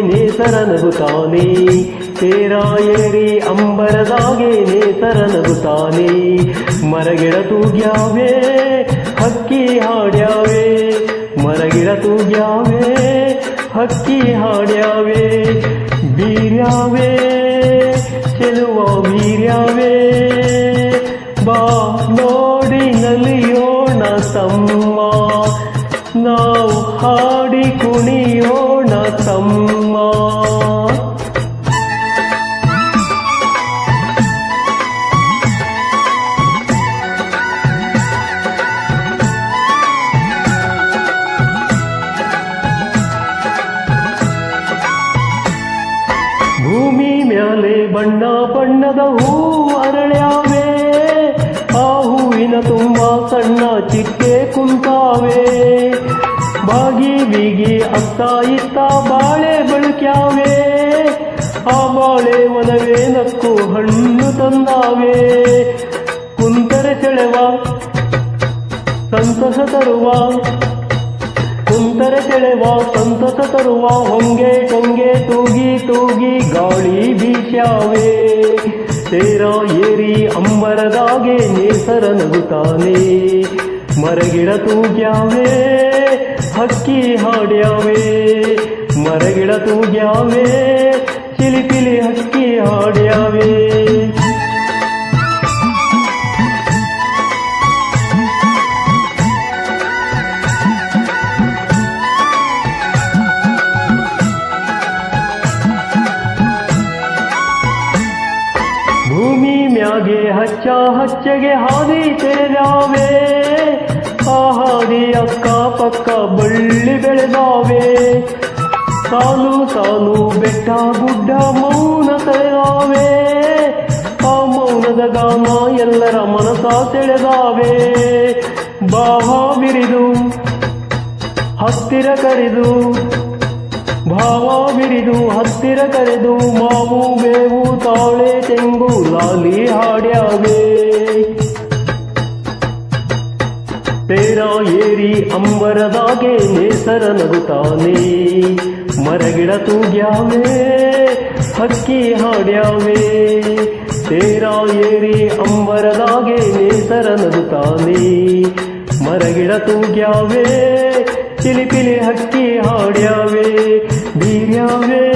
ನೇಸರ ನಗುತ್ತಾನೆ. ತೇರ ಏರಿ ಅಂಬರದಾಗೆ ನೇಸರ ನಗುತ್ತಾನೆ. ಮರಗಿಡ ತೂಗ್ಯಾವೆ ಹಕ್ಕಿ ಹಾಡ್ಯಾವೆ. ಮರಗಿಡ ತೂಗ್ಯಾವೆ ಹಕ್ಕಿ ಹಾಡ್ಯಾವೆ. ಬೀರ್ಯಾವೆ, ಚೆಲುವ ಬೀರ್ಯಾವೆ. ಬಾ, ನೋಡಿ ನಲಿಯೋಣ ತಮ್ಮ. ನಾವು ಹಾಡಿ ಕುಣಿಯೋಣ ತಮ್ಮ. ಭೂಮಿ ಮ್ಯಾಲೆ ಬಣ್ಣ ಬಣ್ಣದ ಹೂ ಅರಳ್ಯಾವೆ. ಆ ಹೂವಿನ ತುಂಬ ಸಣ್ಣ ಚಿಟ್ಟೆ ಕುಂತಾವೆ ಬಾಗಿ ಬೀಗಿ ಅತ್ತ ಇತ್ತ ಬಾಳೆ ಬಳಕ್ಯಾವೆ? ಆ ಬಾಳೆ ಒಲವೇ ನಕ್ಕು ಹಣ್ಣು ತಂದಾವೆ? ಕುಂತರೆ ಸೆಳೆವ, ಸಂತಸ ತರುವ. ಕುಂತರೆ ಸೆಳೆವ, ಸಂತಸ ತರುವ, ಹೊಂಗೆ ಟೊಂಗೆ ತೂಗಿ ತೂಗಿ ಗಾಳಿ ಬೀಸ್ಯಾವೆ? ಸೇರ ಏರಿ ಅಂಬರದಾಗೆ ನೇಸರ ನಗುತ್ತಾನೆ ಮರಗಿಡ ತೂಗ್ಯಾವೆ ಹಕ್ಕಿ ಹಾಡ್ಯಾವೆ, ಮರಗಿಡ ತೂಗ್ಯಾವೆ ಚಿಲಿಪಿಲಿ ಹಕ್ಕಿ ಹಾಡ್ಯಾವೆ. ಭೂಮಿ ಮ್ಯಾಗೆ ಹಚ್ಚ ಹಚ್ಚಗೆ ಹಾದಿ ತೆರೆದಾವೆ. ಆ ಹಾದಿ ಅಕ್ಕ ಪಕ್ಕ ಬೆಳೆದಾವೆ ಸಾಲು ಸಾಲು ಬೆಟ್ಟ ಗುಡ್ಡ ಮೌನ ತಳೆದಾವೆ ಆ ಮೌನದ ಗಾನ ಎಲ್ಲರ ಮನಸ ಸೆಳೆದಾವೆ. ಬಾಹ ಬಿರಿದು, ಹತ್ತಿರ ಕರೆದು, ಭಾವ ಬಿರಿದು, ಹತ್ತಿರ ಕರೆದು, ಮಾವು ಬೇವು ತಾಳೆ ತೆಂಗು ಲಾಲಿ ಹಾಡ್ಯಾವೆ. ಅಂಬರದಾಗೆ ನೇಸರ ನಗುತ್ತಾನೆ. ಮರಗಿಡ ತೂಗ್ಯಾವೆ, ಹಕ್ಕಿ ಹಾಡ್ಯಾವೆ. ತೇರ ಏರಿ ಅಂಬರದಾಗೆ ನೇಸರ ನಗುತ್ತಾನೆ. ಮರಗಿಡ ತೂಗ್ಯಾವೆ ಚಿಲಿಪಿಲಿ ಹಕ್ಕಿ ಹಾಡ್ಯಾವೆ. ಬೀರ್ಯಾವೆ